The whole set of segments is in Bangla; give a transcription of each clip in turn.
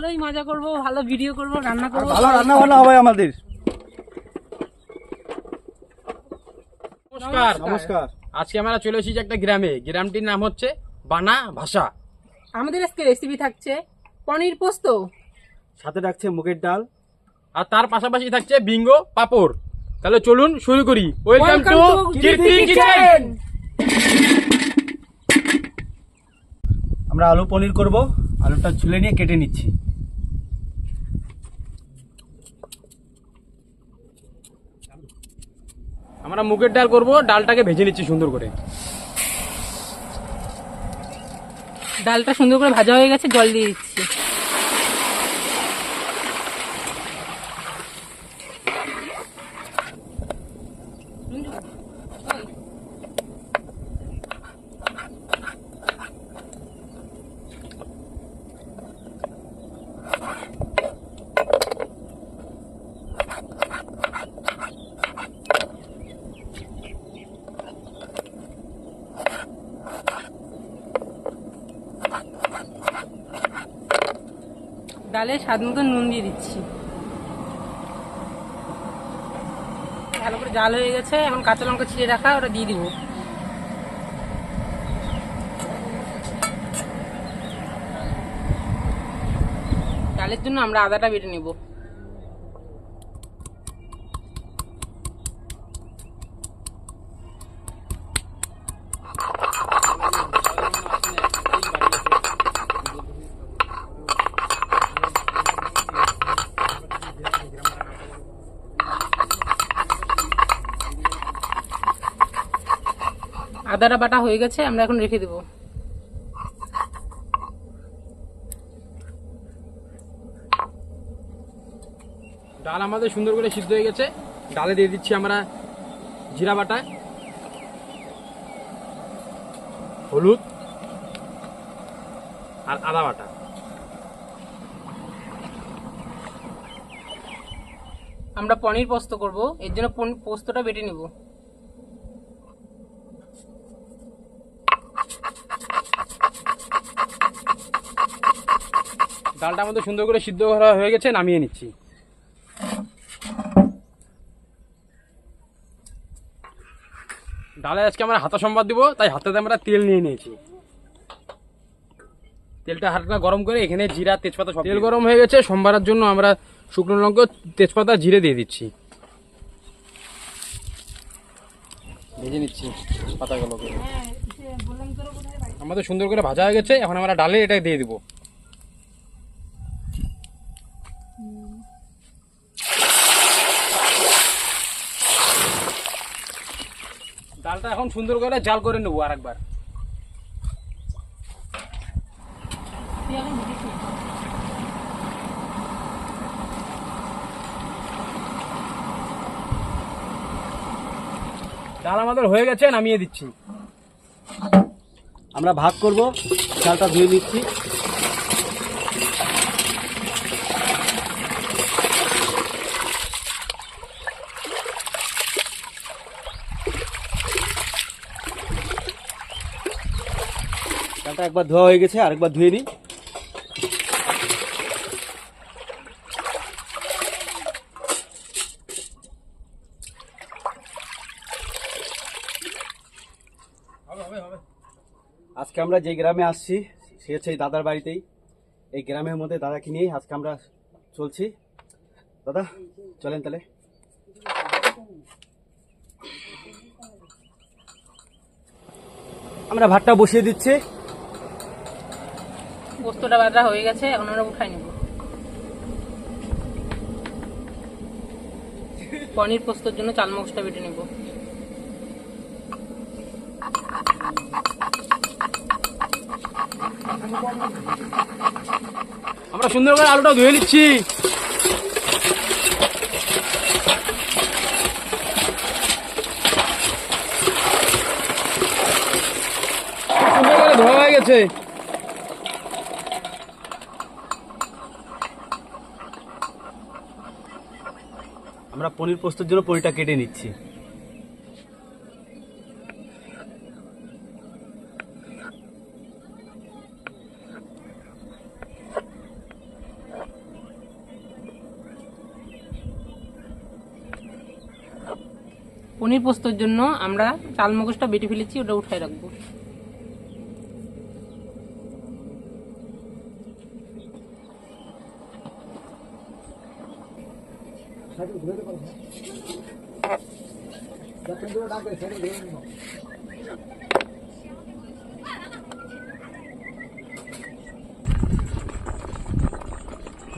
ভালোই মজা করব ভালো ভিডিও করব রান্না করব। ভালো রান্না বান্না হবে আমাদের। নমস্কার। নমস্কার। আজকে আমরা চলে এসেছি একটা গ্রামে। গ্রামটির নাম হচ্ছে বানা ভাষা। আমাদের আজকে রেসিপি থাকছে পনির পোস্ত। সাথে রাখছে মুগের ডাল। আর তার পাশাপাশি থাকছে বিঙ্গো পাপড়। তাহলে চলুন শুরু করি। ওয়েলকাম টু কীর্তি কিচেন আমরা আলু পনির করব। আলুটা ঝুলে নিয়ে কেটে নিচ্ছি। আমরা মুগের ডাল করব, ডালটাকে ভেজে নিচ্ছি সুন্দর করে। ডালটা সুন্দর করে ভাজা হয়ে গেছে, জল দিয়ে দিচ্ছি। ডালে স্বাদ মতো নুন দিয়ে দিচ্ছি। ভালো করে জাল হয়ে গেছে, এখন কাঁচা লঙ্কা ছিঁড়ে রাখা, ওটা দিয়ে দিব। ডালের জন্য আমরা আদাটা বেটে নেব। আদাটা বাটা হয়ে গেছে আমরা এখন রেখে দেবো। ডাল আমাদের সুন্দর করে সিদ্ধ হয়ে গেছে। ডালে দিয়ে দিচ্ছি আমরা জিরা বাটা। হলুদ আর আদা বাটা। আমরা পনির পোস্ত করব এর জন্য পোস্তটা বেটে নেব। ডালটা আমাদের সুন্দর করে সিদ্ধ করা হয়ে গেছে নামিয়ে নিচ্ছি। ডালে আজকে আমরা হাতা সম্বাদ দিব তাই হাতাতে আমরা তেল নিয়ে নিয়েছি। তেলটা হালকা গরম করে এখানে জিরা তেজপাতা সব তেল গরম হয়ে গেছে সোমবারের জন্য আমরা শুকনো লঙ্কা তেজপাতা জিরে দিয়ে দিচ্ছি। ভেজে নিচ্ছি পাতাগুলোকে। আমাদের সুন্দর করে ভাজা হয়ে গেছে এখন আমরা ডালে এটা দিয়ে দিব। ডালটা এখন সুন্দর করে জাল করে নেব আর একবার ডাল আমাদের হয়ে গেছে, নামিয়ে দিচ্ছি। আমরা ভাগ করব চালটা ধুয়ে নিচ্ছি। চালটা একবার ধোয়া হয়ে গেছে, আরেকবার ধুয়ে নিই। আজকে আমরা যে গ্রামে আসছি, সে হচ্ছে দাদার বাড়িতেই। এই গ্রামের মধ্যে দাদাকে নিয়েই আজকে আমরা চলছি। দাদা, চলেন তাহলে। আমরা ভাতটা বসিয়ে দিচ্ছি। পোস্তটা বাটা হয়ে গেছে আমরা উঠাই নেব। পনির পোস্তর জন্য চাল মগজটা বেটে নেব। আমরা সুন্দর করে আলুটা ধুয়ে নিচ্ছি। সুন্দর করে ধোয়া হয়ে গেছে। পনির পোস্তর জন্য পনিরটা কেটে নিচ্ছি। পনির পোস্তর জন্য আমরা চাল মগজটা বেটে ফেলেছি, ওটা উঠায় রাখব।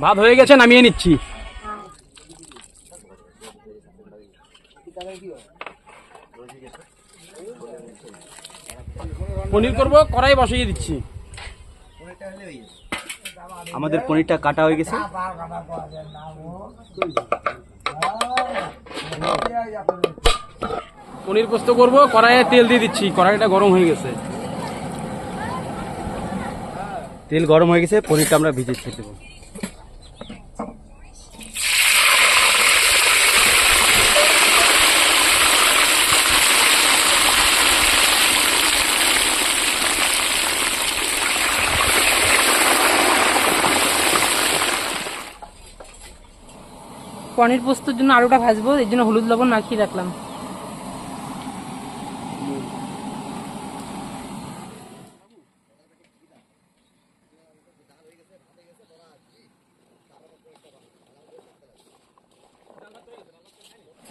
ভাত হয়ে গেছে নামিয়ে নিচ্ছি। পনির করব কড়াই বসিয়ে দিচ্ছি। আমাদের পনিরটা কাটা হয়ে গেছে। পনির পোস্ত করব কড়াইয়ে তেল দিয়ে দিচ্ছি কড়াইটা গরম হয়ে গেছে। তেল গরম হয়ে গেছে পনিরটা আমরা ভিজে খেতে দেবো। পনির পোস্তর জন্য আলুটা ভাজবো, এর জন্য হলুদ লবণ মাখিয়ে রাখলাম।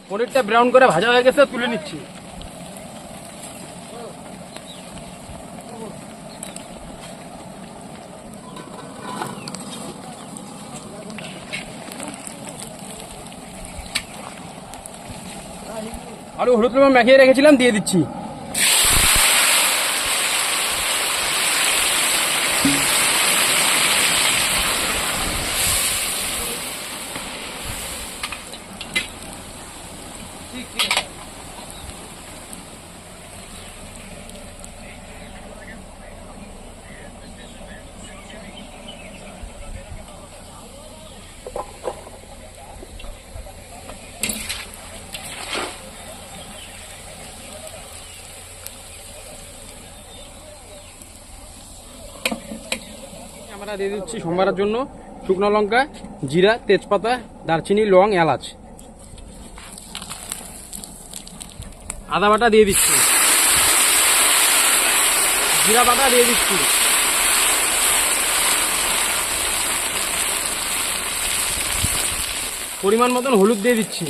পনিরটা ব্রাউন করে ভাজা হয়ে গেছে, তুলে নিচ্ছি। হলুদ লবণ মাখিয়ে রেখেছিলাম দিয়ে দিচ্ছি। আমরা দিয়ে দিচ্ছি সোমবারের জন্য। শুকনো লঙ্কা, জিরা, তেজপাতা, দারচিনি, লং, এলাচ। আদা বাটা দিয়ে দিচ্ছি। জিরা বাটা দিয়ে দিচ্ছি। পরিমাণ মতন হলুদ দিয়ে দিচ্ছি।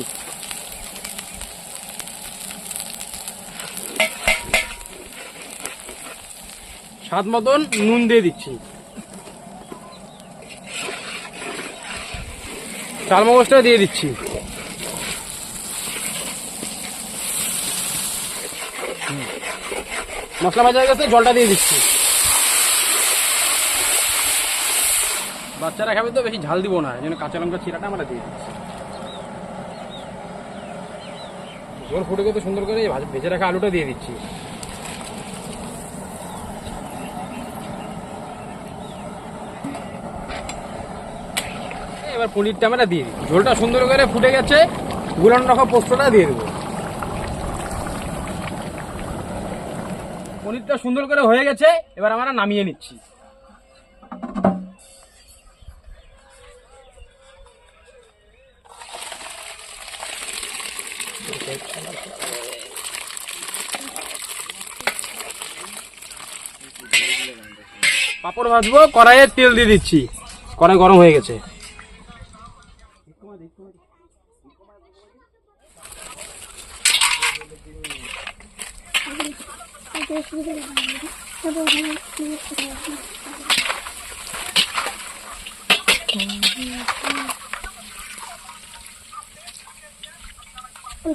স্বাদ মতন নুন দিয়ে দিচ্ছি। চাল মগজটা দিয়ে দিচ্ছি। মশলা ভাজা হয়ে গেছে জলটা দিয়ে দিচ্ছি। বাচ্চারা খাবে তো, বেশি ঝাল দিব না, এই জন্য কাঁচা লঙ্কা চিরাটা আমরা দিয়ে দিচ্ছি। জল ফুটে গেছে সুন্দর করে ভেজে রাখা আলুটা দিয়ে দিচ্ছি। এবার পনিরটা আমরা দিয়ে দিই। ঝোলটা সুন্দর করে ফুটে গেছে, গুলান রাখা পোস্তটা দিয়ে দেবো। পনিরটা সুন্দর করে হয়ে গেছে, এবার আমরা নামিয়ে নিচ্ছি। পাপড় ভাজবো, কড়াইয়ে তেল দিয়ে দিচ্ছি। কড়াই গরম হয়ে গেছে।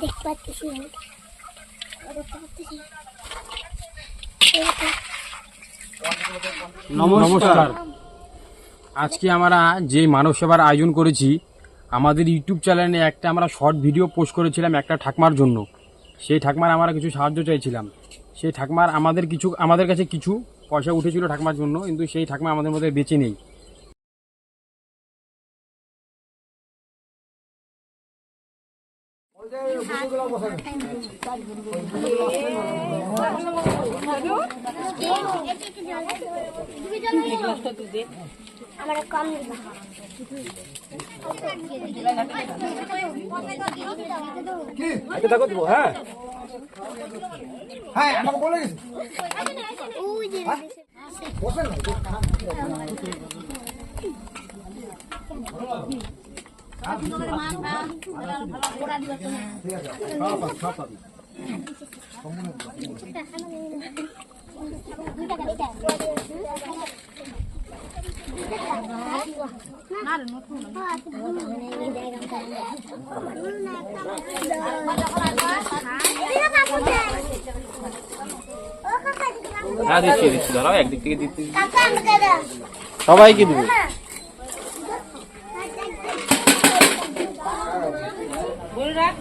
দেখতে পাচ্ছি নমস্কার। আজকে আমরা যে মানব সেবার আয়োজন করেছি, আমাদের ইউটিউব চ্যানেলে একটা আমরা শর্ট ভিডিও পোস্ট করেছিলাম একটা ঠাকমার জন্য। সেই ঠাকমার আমরা কিছু সাহায্য চাইছিলাম। সেই ঠাকমার আমাদের কিছু আমাদের কাছে কিছু পয়সা উঠেছিল ঠাকমার জন্য, কিন্তু সেই ঠাকমা আমাদের মধ্যে বেঁচে নেই। আমার কম দেখো দেবো হ্যাঁ। হ্যাঁ আমাকে বলে গেছে। ওই যে বসেন না হ্যাঁ দিচ্ছি দিচ্ছি দাঁড়াও একদিক থেকে দিচ্ছি কাকা আমাকে দাও সবাইকে দেবো বলে রাখ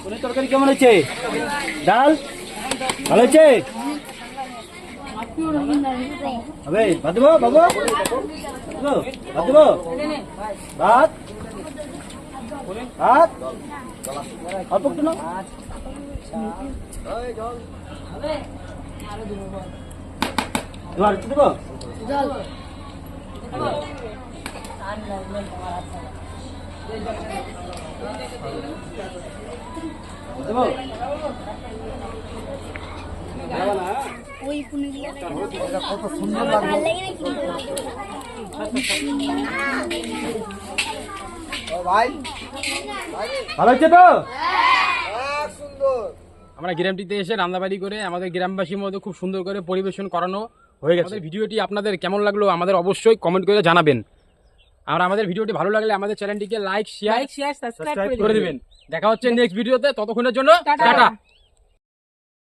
পনির তরকারি কেমন হয়েছে? ডাল? ভালো হয়েছে? হবে ভাত দেবো বাবু? ভাত দেবো? ভাত? ভাত? অল্প একটু নাও। দেবো, আর একটু দেবো? দেবো দেবো ওই কত সুন্দর লাগল। ভালো হচ্ছে তো? আমরা গ্রামটিতে এসে রান্নাবাড়ি করে আমাদের গ্রামবাসীর মধ্যে খুব সুন্দর করে পরিবেশন করানো হয়ে গেছে। ভিডিওটি আপনাদের কেমন লাগল আমাদের অবশ্যই কমেন্ট করে জানাবেন। আর আমাদের ভিডিওটি ভালো লাগলে আমাদের চ্যানেলটিকে লাইক শেয়ার শেয়ার সাবস্ক্রাইব করে দেবেন। দেখা হচ্ছে নেক্সট ভিডিওতে ততক্ষণের জন্য। টাটা।